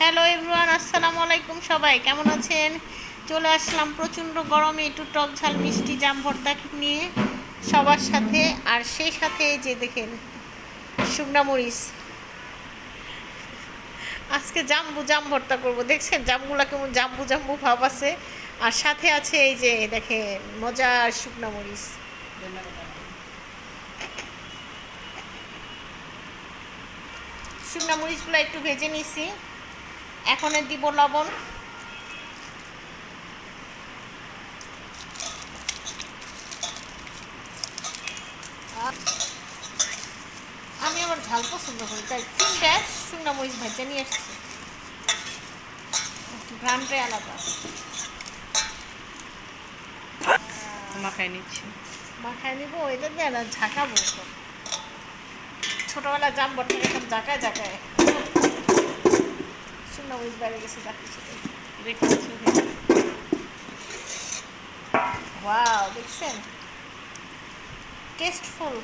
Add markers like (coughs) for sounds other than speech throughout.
Hello everyone আসসালামু আলাইকুম সবাই, কেমন আছেন? চলে আসলাম প্রচণ্ড গরমে একটু টক ঝাল মিষ্টি জাম ভর্তা নিয়ে সবার সাথে, আর সেই সাথে যে দেখেন, শুকনা মরিচ। আজকে জাম্বু, জাম ভর্তা করব, দেখছেন? জামগুলা কেমন জাম্বু জাম্বু ভাব আছে। আর সাথে আছে এই যে, দেখেন, মজার শুকনা মরিচ। শুকনা মরিচগুলো একটু ভেজে নিছি। এখন দিব লবণ। আমি আমার ঝাল পছন্দ করি তাই তিনটা শুকনা মরিচ ভেজে নিয়ে এসেছি গ্রামটাই আলাদা। মাখাই নিচ্ছি। মাখায় নিব এটা দিয়ে ঝাঁকাবো ছোটোবেলা জাম বটে এরকম ঝাঁকায়। ঝাঁকায় শুকনা মরিচ বেড়ে গেছে সাথে দেখতেছি ওয়াও দেখছেন টেস্টফুল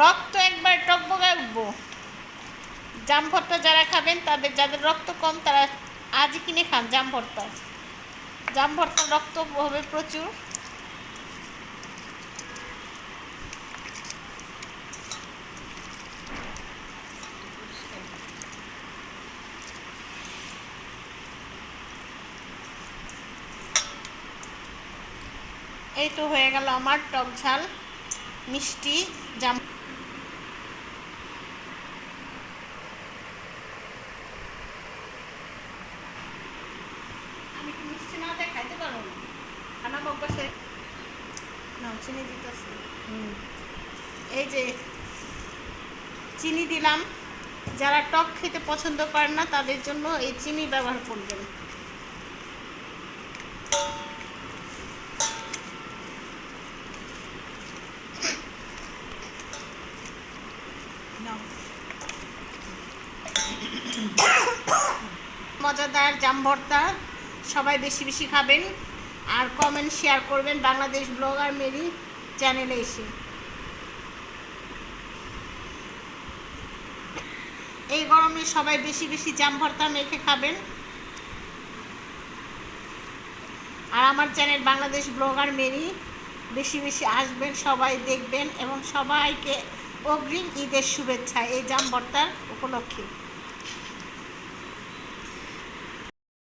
রক্ত একবার টকবগায় উঠবো জাম ভর্তা যারা খাবেন, তাদের, যাদের রক্ত কম, তারা আজই কিনে খান জাম ভর্তা জাম ভর্তা রক্ত হবে প্রচুর। এই তো হয়ে গেল আমার টক ঝাল মিষ্টি জাম আমি কি মিষ্টি না দিয়ে খাইতে পারব? না খানা অভ্যাসে না চিনি দিতেছি। এই যে চিনি দিলাম। যারা টক খেতে পছন্দ করেন না তাদের জন্য এই চিনি ব্যবহার করবেন। (coughs) মজাদার জাম ভর্তা সবাই বেশি বেশি খাবেন আর কমেন্ট শেয়ার করবেন বাংলাদেশ ব্লগার মেরি চ্যানেলে এসে। এই গরমে সবাই বেশি বেশি জাম ভর্তা মেখে খাবেন। আর আমার চ্যানেল বাংলাদেশ ব্লগার মেরি, বেশি বেশি আসবেন, সবাই দেখবেন এবং সবাইকে অগ্রিম ঈদের শুভেচ্ছা এই জাম ভর্তার উপলক্ষে।